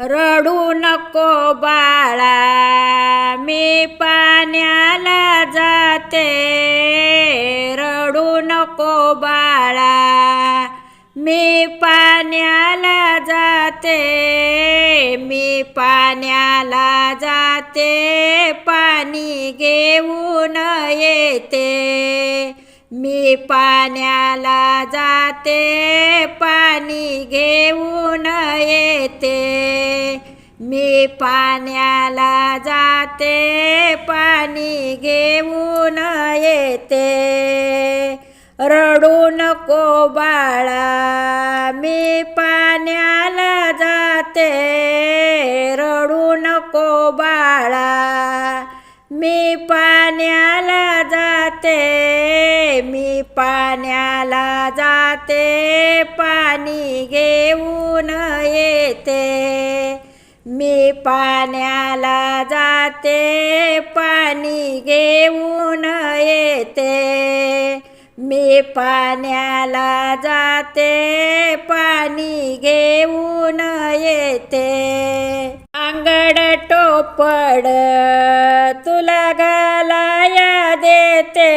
रडू नको बाळा मी पाण्याला जाते. रडू नको बाळा मी पाण्याला जाते. मी पाण्याला जाते पाणी घेऊन येते. मी पाण्याला जाते पाणी घेऊन येते. मी पाण्याला जाते पाणी घेऊन येते. रडू नको बाळा मी पाण्याला जाते. रडू नको बाळा. मी पाण्याला जाते मी पाण्याला जाते पाणी घेऊन येते. मी पाण्याला जाते पाणी घेऊन येते. मी पाण्याला जाते पाणी घेऊन येते. अंगड टोपड तुला घालाया देते.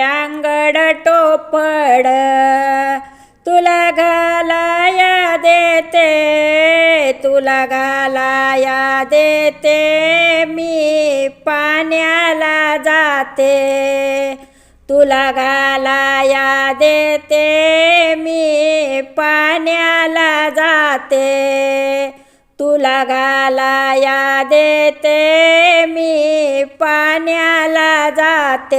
अंगड टोपड तुला घालाया देते. तुला घालाया देते. मी पाण्याला जाते. तुला घालाया देते. मी पाण्याला जाते. तुला घालाया देते मी पाण्याला जाते.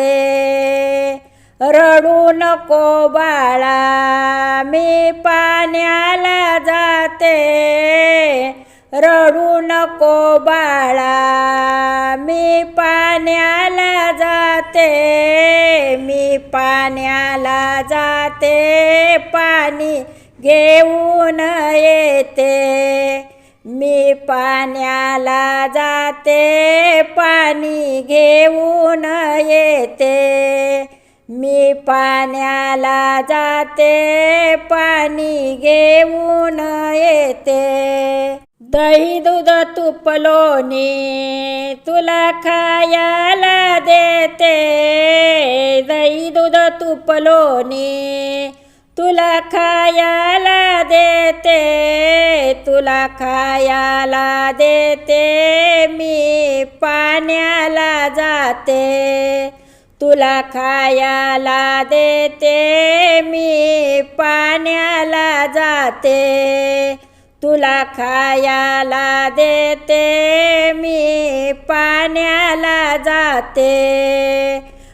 रडू नको बाळा मी पाण्याला जाते. रडू नको बाळा मी पाण्याला जाते. मी पाण्याला जाते पाणी घेऊन येते. मी पाण्याला जाते पाणी घेऊन येते. मी पाण्याला जाते पाणी घेऊन येते. दही दूध तूप लोणी तुला खायला देते. दही दूध तूप लोणी तुला खायाला देते तुला खायाला देते मी पाण्याला जाते. तुला खायाला देते मी पाण्याला जाते. तुला खायाला देते मी पाण्याला जाते.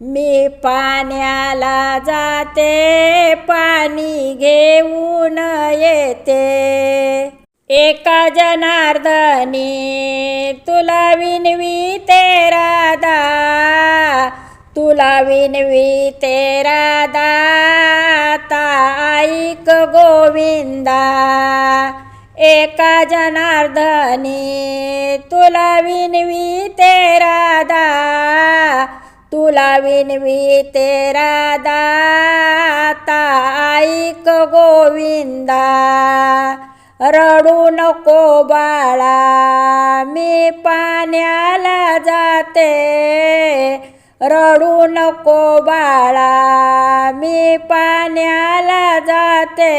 मी पाण्याला जाते पाणी घेऊन येते. एका जनार्दनी तुला विनवी ते राधा. तुला विनवी ते राधा. ऐक गोविंदा. एका जनार्दनी तुला विनवी ते राधा. तुला विनवी तेरा दाता ऐक गोविंदा. रडू नको बाळा मी पाण्याला जाते. रडू नको बाळा मी पाण्याला जाते.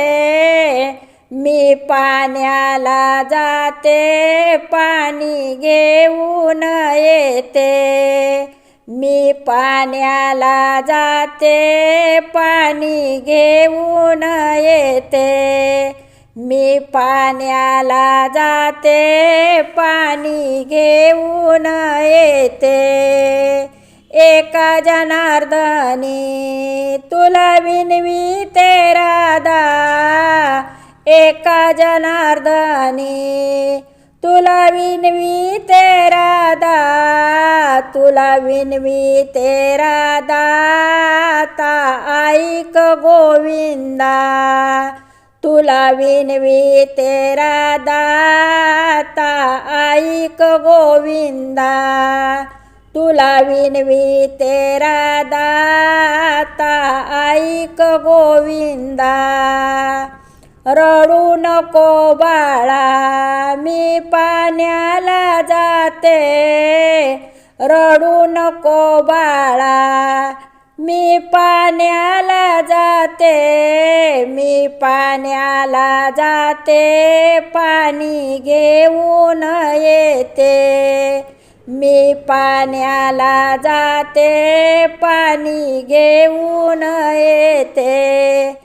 मी पाण्याला जाते पाणी घेऊन येते. मी पाण्याला जाते पाणी घेऊन येते. मी पाण्याला जाते पाणी घेऊन येते. एका जनार्दनी तुला विनवी ते राधा. एका जनार्दनी तुला विनवी तेरा दा तुला विनवी तेरा दाता ऐक गोविंदा तुला विनवी तेरा दाता ऐक गोविंदा तुला विनवी तेरा दाता ऐक गोविंदा. रडू नको बाळा मी पाण्याला जाते. रडू नको बाळा मी पाण्याला जाते. मी पाण्याला जाते पाणी घेऊन येते. मी पाण्याला जाते पाणी घेऊन येते.